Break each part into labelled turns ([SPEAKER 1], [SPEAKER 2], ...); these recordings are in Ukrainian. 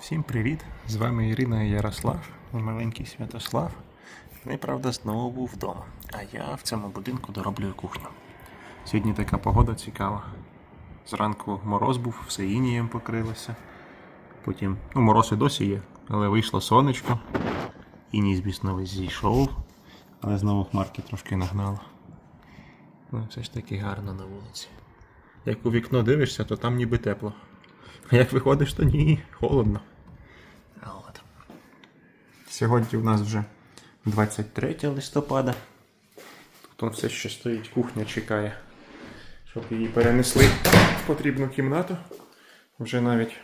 [SPEAKER 1] Всім привіт! З вами Ірина Ярослав маленький Святослав. Вони, правда, знову був вдома, а я в цьому будинку дороблюю кухню. Сьогодні така погода цікава. Зранку мороз був, все інієм покрилося. Потім, ну, мороз і досі є, але вийшло сонечко. Іній, звісно, весь зійшов, але знову хмарки трошки нагнало. Ну, все ж таки гарно на вулиці. Як у вікно дивишся, то там ніби тепло. А як виходиш, то ні, холодно. От. Сьогодні у нас вже 23 листопада. Тут все ще стоїть, кухня чекає, щоб її перенесли в потрібну кімнату. Вже навіть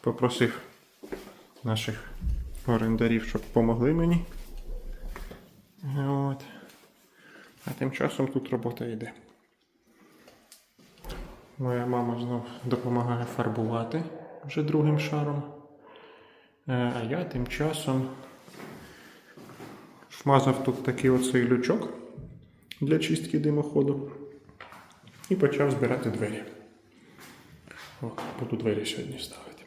[SPEAKER 1] попросив наших орендарів, щоб допомогли мені. От. А тим часом тут робота йде. Моя мама знов допомагає фарбувати вже другим шаром. Е, А я тим часом вмазав тут такий оцей лючок для чистки димоходу і почав збирати двері. От, буду двері сьогодні ставити.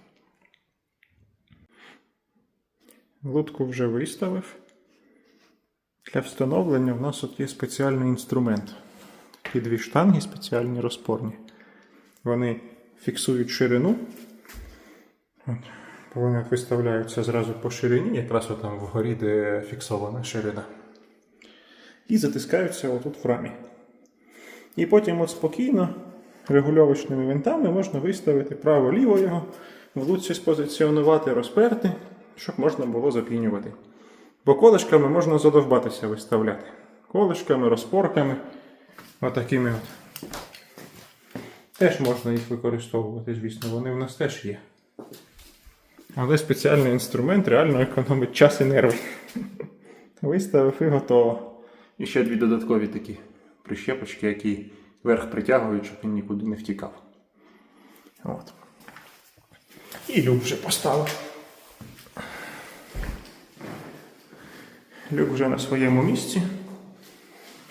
[SPEAKER 1] Лутку вже виставив. Для встановлення в нас от є спеціальний інструмент. Такі дві штанги спеціальні розпорні. Вони фіксують ширину. От. Вони виставляються зразу по ширині, якраз там вгорі, де фіксована ширина. І затискаються отут в рамі. І потім от спокійно регульовочними винтами можна виставити право-ліво його, в луці спозиціонувати, розперти, щоб можна було запінювати. Бо колишками можна задовбатися виставляти. Колишками, розпорками, отакими от. Теж можна їх використовувати, звісно, вони в нас теж є. Але спеціальний інструмент реально економить час і нерви. Виставив і готово. І ще дві додаткові такі прищепочки, які верх притягують, щоб він нікуди не втікав. От. І люк вже поставив. Люк вже на своєму місці.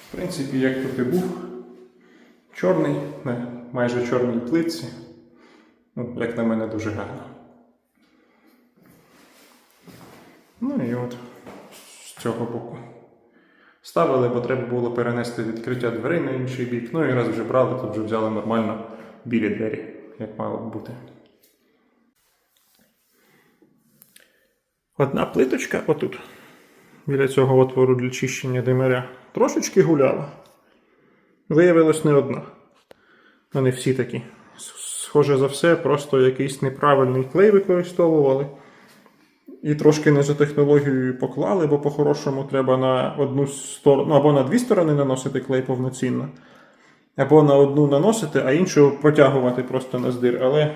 [SPEAKER 1] В принципі, як тут і був. Чорний, на майже чорній плитці. Ну, як на мене, дуже гарно. Ну і от з цього боку. Ставили, бо треба було перенести відкриття дверей на інший бік. Ну і раз вже брали, тут вже взяли нормально білі двері, як мало б бути. Одна плиточка отут, біля цього отвору для чищення димаря, трошечки гуляла. Виявилось не одна. Вони всі такі. Схоже за все, просто якийсь неправильний клей використовували. І трошки не за технологією поклали, бо по-хорошому треба на одну сторону, ну, або на дві сторони наносити клей повноцінно, або на одну наносити, а іншу протягувати просто на здир. Але,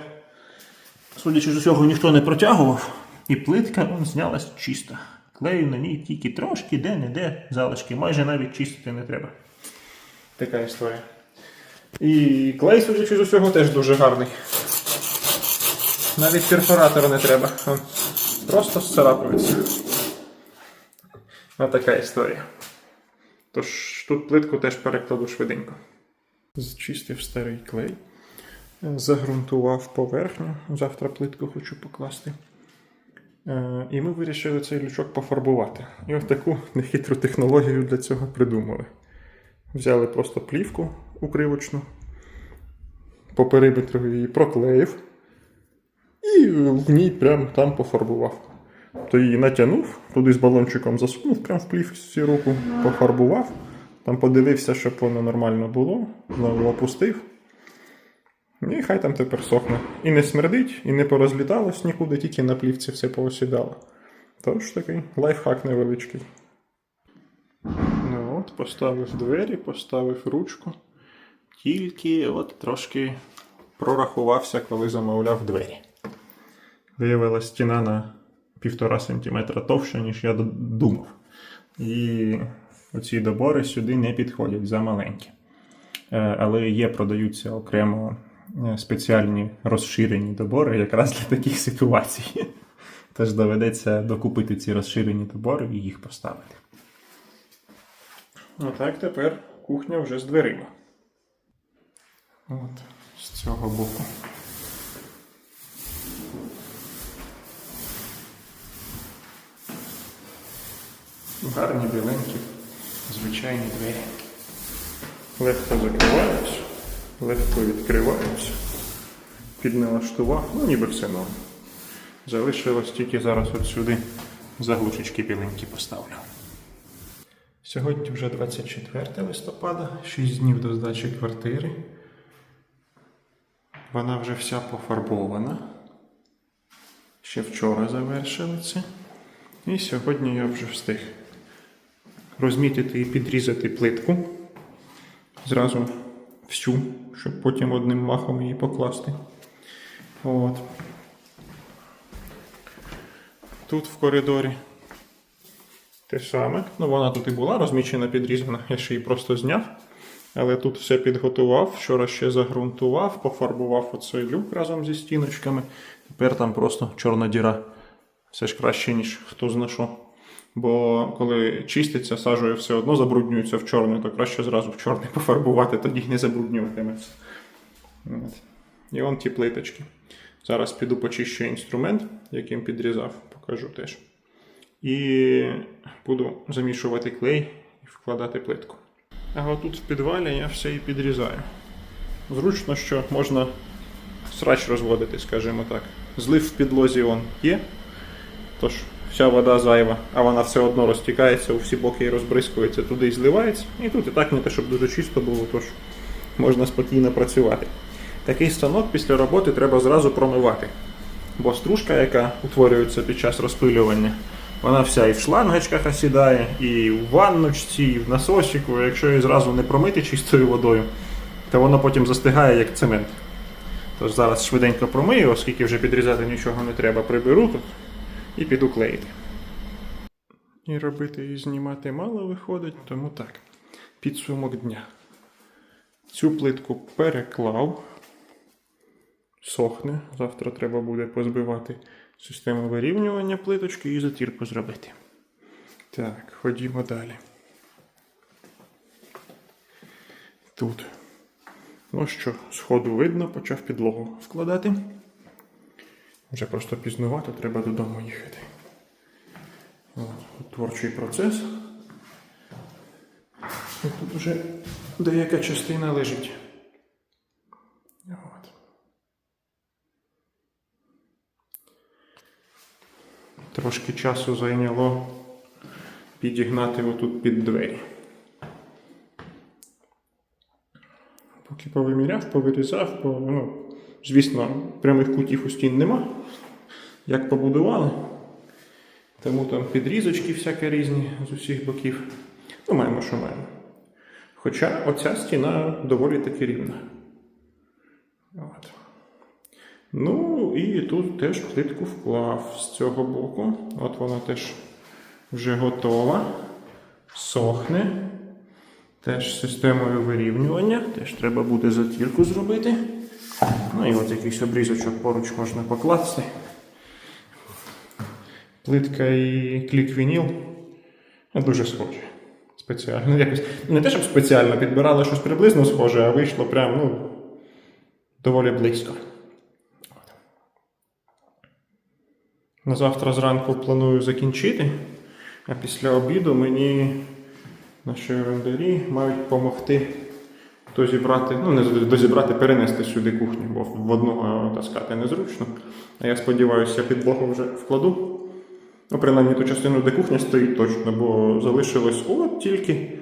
[SPEAKER 1] судячи з усього, ніхто не протягував, і плитка он, знялась чиста. Клею на ній тільки трошки, де-не-де залишки, майже навіть чистити не треба. Така історія. І клей, судячи з усього, теж дуже гарний. Навіть перфоратора не треба. Просто зцарапується. Ось така історія. Тож тут плитку теж перекладу швиденько. Зчистив старий клей, загрунтував поверхню. Завтра плитку хочу покласти. Е, І ми вирішили цей лючок пофарбувати. І ось таку нехитру технологію для цього придумали. Взяли просто плівку укривочну, по периметру її проклеїв. І в ній прям там пофарбував. То її натягнув, туди з балончиком засунув, прям в плівці руку, пофарбував. Там подивився, щоб воно нормально було, знову опустив. І хай там тепер сохне. І не смердить, і не порозліталось нікуди, тільки на плівці все поосідало. Тож такий лайфхак невеличкий. Ну от, поставив двері, поставив ручку. Тільки от трошки прорахувався, коли замовляв двері. Виявилася стіна на півтора сантиметра товща, ніж я думав. І оці добори сюди не підходять замаленькі. Е, Але є, продаються окремо е, спеціальні розширені добори якраз для таких ситуацій. Тож доведеться докупити ці розширені добори і їх поставити. Отак тепер кухня вже з дверима. От, з цього боку. Гарні біленькі, звичайні двері. Легко закриваються, легко відкриваються, підналаштував, ну ніби все норм. Залишилось тільки зараз от сюди заглушечки біленькі поставлю. Сьогодні вже 24 листопада, 6 днів до здачі квартири. Вона вже вся пофарбована. Ще вчора завершили це. І сьогодні я вже встиг розмітити і підрізати плитку. Зразу всю, щоб потім одним махом її покласти. От. Тут в коридорі те саме. Ну, вона тут і була розмічена, підрізана, я ще її просто зняв. Але тут все підготував, вчора ще загрунтував, пофарбував оцей люк разом зі стіночками. Тепер там просто чорна діра. Все ж краще, ніж хто зна що. Бо коли чиститься, сажею все одно забруднюється в чорний, то краще зразу в чорний пофарбувати, тоді не забруднюватиметься. І он ті плиточки. Зараз піду почищу інструмент, яким підрізав, покажу теж. І буду замішувати клей і вкладати плитку. А отут в підвалі я все і підрізаю. Зручно, що можна срач розводити, скажімо так. Злив в підлозі он є, тож вся вода зайва, а вона все одно розтікається у всі боки і розбризкується, туди і зливається. І тут і так не те, щоб дуже чисто було, тож можна спокійно працювати. Такий станок після роботи треба зразу промивати. Бо стружка, яка утворюється під час розпилювання, вона вся і в шлангочках осідає, і в ванночці, і в насосчику. Якщо її зразу не промити чистою водою, то воно потім застигає як цемент. Тож зараз швиденько промию, оскільки вже підрізати нічого не треба, приберу тут і піду клеїти. І робити і знімати мало виходить, тому так. Підсумок дня. Цю плитку переклав. Сохне. Завтра треба буде позбивати систему вирівнювання плиточки і затірку зробити. Так, ходімо далі. Тут. Ну що, сходу видно, почав підлогу вкладати. Вже просто пізнувато, треба додому їхати. От, творчий процес. І тут вже деяка частина лежить. От. Трошки часу зайняло підігнати отут під двері. Поки повиміряв, повирізав, по, ну, звісно, прямих кутів у стін нема. Як побудували. Тому там підрізочки всякі різні з усіх боків. Ну, маємо, що маємо. Хоча оця стіна доволі таки рівна. От. Ну і тут теж плитку вклав з цього боку. От вона теж вже готова. Сохне. Теж системою вирівнювання. Теж треба буде затірку зробити. Ну і от якийсь обрізочок поруч можна покласти. Плитка і клік-вініл дуже схожі. Спеціально. Якось, не те, щоб спеціально підбирали щось приблизно схоже, а вийшло прям ну, доволі близько. На завтра зранку планую закінчити, а після обіду мені наші орендарі мають допомогти дозібрати, ну не дозібрати, перенести сюди кухню, бо в одного таскати незручно. А я сподіваюся, підлогу вже вкладу. Ну, принаймні ту частину, де кухня стоїть точно, бо залишилось от тільки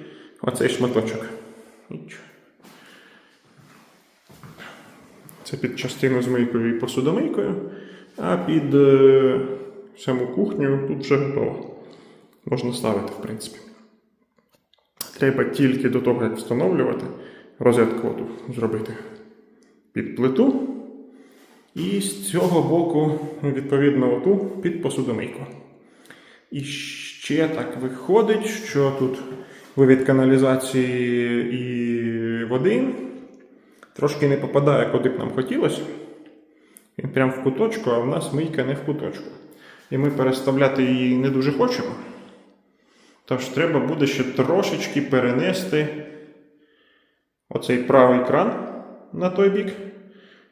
[SPEAKER 1] оцей шматочок. Це під частину з мийкою і посудомийкою, а під е, саму кухню тут вже готово. Можна ставити, в принципі. Треба тільки до того, як встановлювати, розетку зробити під плиту. І з цього боку, відповідно, оту під посудомийку. І ще так виходить, що тут вивід каналізації і води трошки не попадає, куди б нам хотілося. Він прямо в куточку, а в нас мийка не в куточку. І ми переставляти її не дуже хочемо. Тож треба буде ще трошечки перенести оцей правий кран на той бік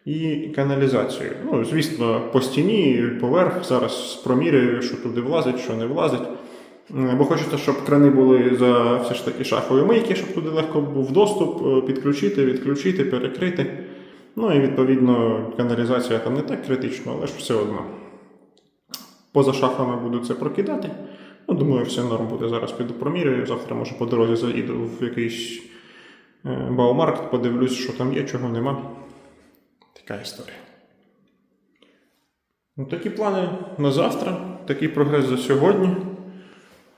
[SPEAKER 1] і каналізацію. Ну, звісно, по стіні, поверх зараз проміряю, що туди влазить, що не влазить. Е, Бо хочеться, щоб крани були за все ж таки шахові мийки, щоб туди легко був доступ, е, підключити, відключити, перекрити. Ну і відповідно каналізація там не так критична, але ж все одно. Поза шахами буду це прокидати. Ну, думаю, все норм буде. Зараз піду проміряю. Завтра, може, по дорозі заїду в якийсь е, баумаркт, подивлюсь, що там є, чого нема. Така історія. Ну, такі плани на завтра, такий прогрес за сьогодні.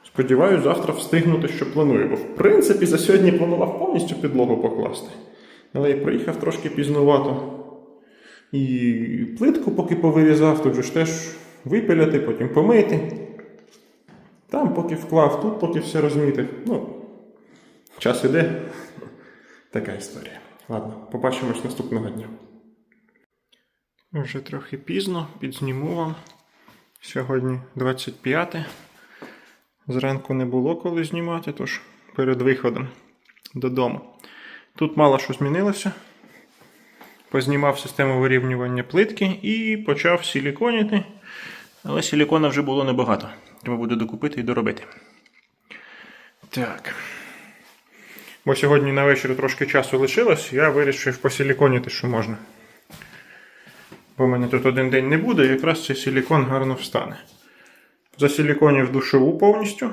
[SPEAKER 1] Сподіваюсь, завтра встигнути, що планую. Бо, в принципі, за сьогодні планував повністю підлогу покласти. Але я приїхав трошки пізнувато. І плитку поки повирізав, тут же ж теж випиляти, потім помити. Там поки вклав, тут поки все розмітив. Ну, час іде. Така історія. Ладно, побачимось наступного дня. Вже трохи пізно, підзніму вам. Сьогодні 25. Зранку не було коли знімати, тож перед виходом додому. Тут мало що змінилося. Познімав систему вирівнювання плитки і почав силіконіти. Але силікона вже було небагато. Треба буде докупити і доробити. Так. Бо сьогодні на вечір трошки часу лишилось, я вирішив посиліконіти, що можна. Бо в мене тут один день не буде, і якраз цей силікон гарно встане. Засиліконів душову повністю.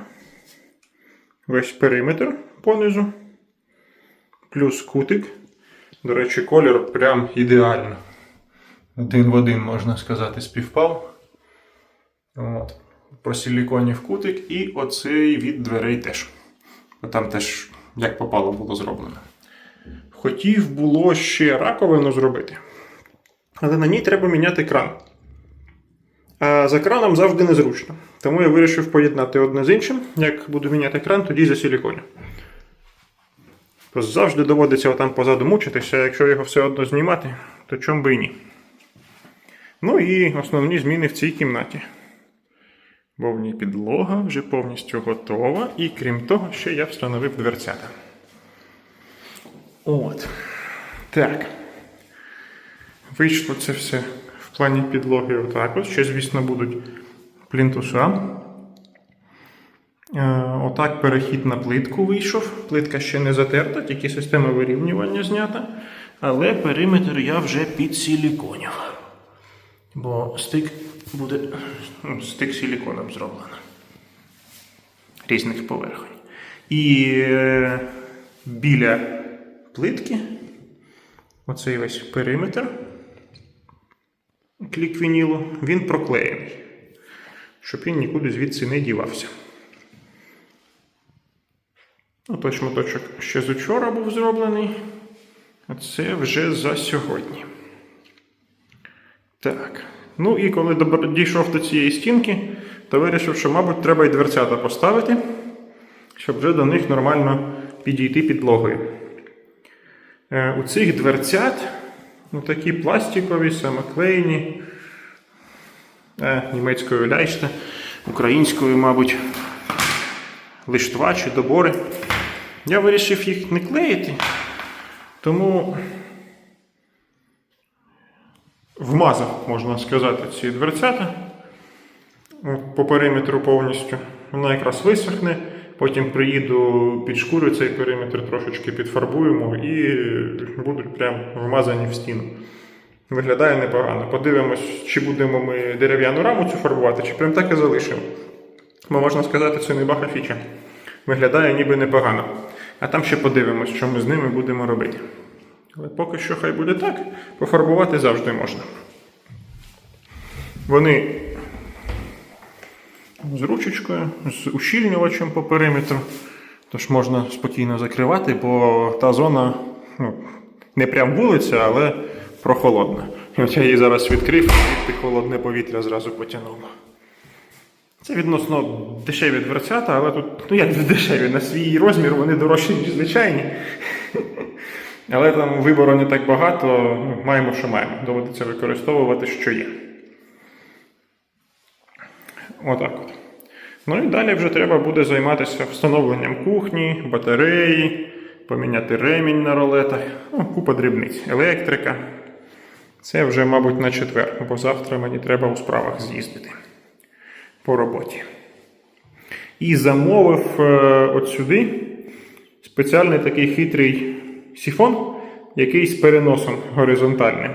[SPEAKER 1] Весь периметр понизу. Плюс кутик. До речі, колір прям ідеально. Один в один, можна сказати, співпав. От. Просиліконів кутик і оцей від дверей теж. Там теж як попало було зроблено. Хотів було ще раковину зробити. Але на ній треба міняти кран. А за краном завжди незручно. Тому я вирішив поєднати одне з іншим. Як буду міняти кран, тоді за силіконю. Просто завжди доводиться отам позаду мучитися, а якщо його все одно знімати, то чом би і ні. Ну і основні зміни в цій кімнаті. Бо в ній підлога вже повністю готова, і крім того, ще я встановив дверцята. От. Так. Вийшло це все в плані підлоги отак. Ще, звісно, будуть плінтуса. Е, Отак перехід на плитку вийшов. Плитка ще не затерта, тільки система вирівнювання знята. Але периметр я вже підсиліконів. Бо стик буде ну, стик силіконом зроблено. Різних поверхонь. І е, біля плитки оцей весь периметр кліквінілу, він проклеєний, щоб він нікуди звідси не дівався. Ну, той шматочок ще з учора був зроблений, а це вже за сьогодні. Так. Ну і коли дійшов до цієї стінки, то вирішив, що, мабуть, треба і дверцята поставити, щоб вже до них нормально підійти підлогою. Е, у цих дверцят ну, такі пластикові, самоклеєні, е, німецькою ляйште, українською, мабуть, лиштва чи добори. Я вирішив їх не клеїти, тому вмазав, можна сказати, ці дверцята по периметру повністю. Вона якраз висохне. Потім приїду під шкуру цей периметр трошечки підфарбуємо і будуть прям вмазані в стіну. Виглядає непогано. Подивимось, чи будемо ми дерев'яну раму цю фарбувати, чи прям так і залишимо. Бо можна сказати, це не баха фіча. Виглядає ніби непогано. А там ще подивимось, що ми з ними будемо робити. Але поки що хай буде так, пофарбувати завжди можна. Вони з ручечкою, з ущільнювачем по периметру. Тож можна спокійно закривати, бо та зона ну, не прям вулиця, але прохолодна. От я її зараз відкрив, і холодне повітря зразу потягнуло. Це відносно дешеві дверцята, але тут, ну як дешеві, на свій розмір вони дорожчі, ніж звичайні. Але там вибору не так багато, ну, маємо, що маємо. Доводиться використовувати, що є. Отак от. Ну і далі вже треба буде займатися встановленням кухні, батареї, поміняти ремінь на ролетах, ну, купа дрібниць, електрика. Це вже, мабуть, на четвер, бо завтра мені треба у справах з'їздити по роботі. І замовив е, от сюди спеціальний такий хитрий сіфон, який з переносом горизонтальним.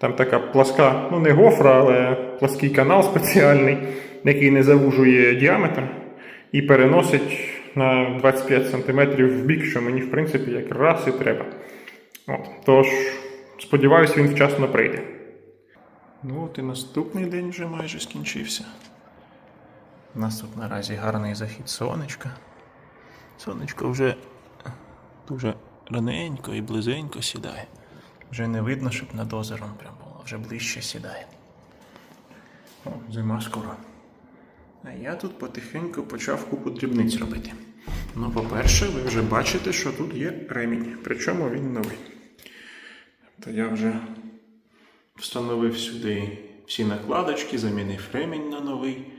[SPEAKER 1] Там така пласка, ну не гофра, але плаский канал спеціальний, який не завужує діаметр і переносить на 25 см в бік, що мені, в принципі, якраз і треба. От, тож, сподіваюся, він вчасно прийде. Ну от і наступний день вже майже скінчився. У нас тут наразі гарний захід сонечка. Сонечко вже дуже раненько і близенько сідає. Вже не видно, щоб над озером прям було, вже ближче сідає. О, зима скоро. А я тут потихеньку почав купу дрібниць робити. Ну, по-перше, ви вже бачите, що тут є ремінь, причому він новий. То я вже встановив сюди всі накладочки, замінив ремінь на новий.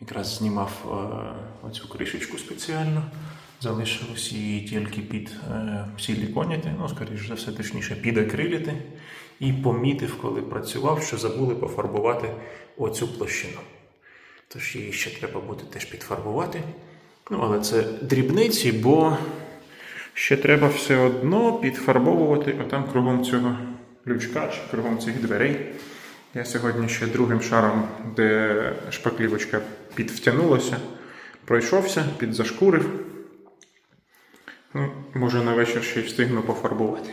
[SPEAKER 1] Якраз знімав е, оцю кришечку спеціально. Залишив усі тільки під е, силіконіти, ну, скоріш за все, точніше, підакриліти. І помітив, коли працював, що забули пофарбувати оцю площину. Тож її ще треба буде теж підфарбувати. Ну, але це дрібниці, бо ще треба все одно підфарбовувати отам кругом цього лючка чи кругом цих дверей. Я сьогодні ще другим шаром, де шпаклівочка підвтягнулася, пройшовся, підзашкурив. Ну, може на вечір ще й встигну пофарбувати.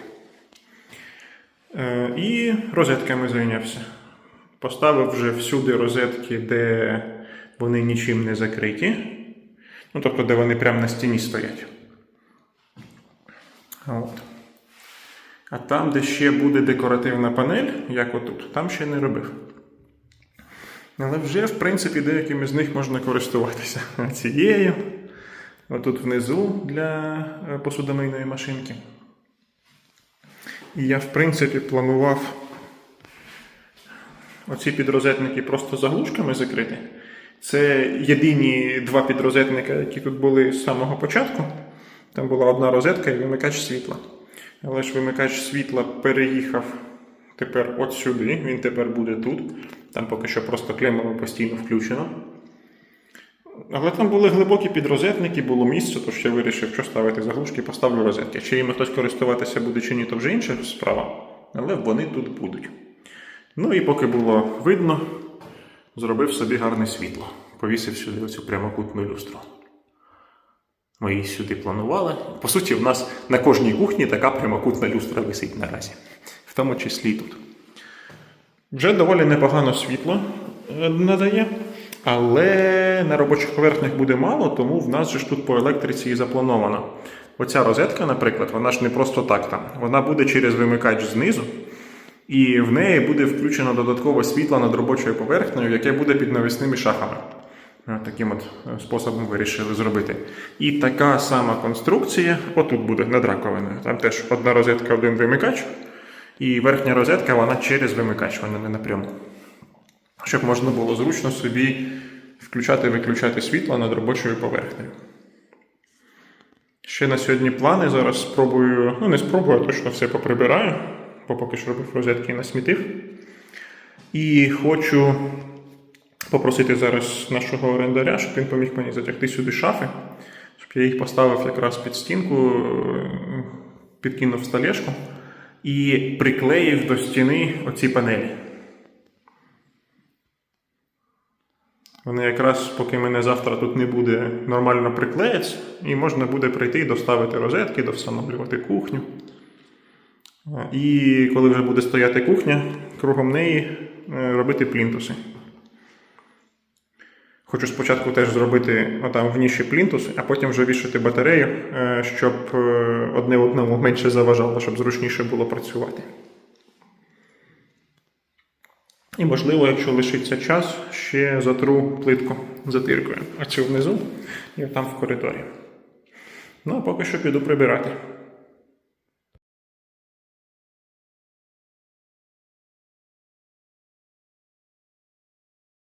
[SPEAKER 1] Е, і розетками зайнявся. Поставив вже всюди розетки, де вони нічим не закриті. Ну, тобто, де вони прямо на стіні стоять. От. А там, де ще буде декоративна панель, як отут, там ще не робив. Але вже, в принципі, деякими з них можна користуватися цією. Отут внизу для е, посудомийної машинки. І я, в принципі, планував оці підрозетники просто заглушками закрити. Це єдині два підрозетника, які тут були з самого початку. Там була одна розетка і вимикач світла. Але ж вимикач світла переїхав тепер от сюди, він тепер буде тут. Там поки що просто клемово постійно включено. Але там були глибокі підрозетники, було місце, тож я вирішив, що ставити заглушки, поставлю розетки. Чи їм хтось користуватися буде чи ні, то вже інша справа. Але вони тут будуть. Ну і поки було видно, зробив собі гарне світло. Повісив сюди оцю прямокутну люстру. Ми її сюди планували. По суті, в нас на кожній кухні така прямокутна люстра висить наразі, в тому числі і тут. Вже доволі непогано світло е, надає, але на робочих поверхнях буде мало, тому в нас же ж тут по електриці і заплановано. Оця розетка, наприклад, вона ж не просто так там. Вона буде через вимикач знизу, і в неї буде включено додаткове світло над робочою поверхнею, яке буде під навісними шахами. Е, Таким от е, способом вирішили зробити. І така сама конструкція, отут буде над раковиною. Там теж одна розетка, один вимикач. І верхня розетка, вона через вимикач, вона не напряму. Щоб можна було зручно собі включати-виключати світло над робочою поверхнею. Ще на сьогодні плани. Зараз спробую, ну не спробую, а точно все поприбираю, бо поки що робив розетки і насмітив. І хочу попросити зараз нашого орендаря, щоб він поміг мені затягти сюди шафи, щоб я їх поставив якраз під стінку, підкинув столешку і приклеїв до стіни оці панелі. Вони якраз, поки мене завтра тут не буде, нормально приклеїться, і можна буде прийти доставити розетки, довстановлювати кухню. Е, І коли вже буде стояти кухня, кругом неї е, робити плінтуси. Хочу спочатку теж зробити отам в ніші плінтус, а потім вже вішати батарею, е, щоб е, одне одному менше заважало, щоб зручніше було працювати. І можливо, якщо лишиться час, ще затру плитку затиркою. А цю внизу і там в коридорі. Ну а поки що піду прибирати.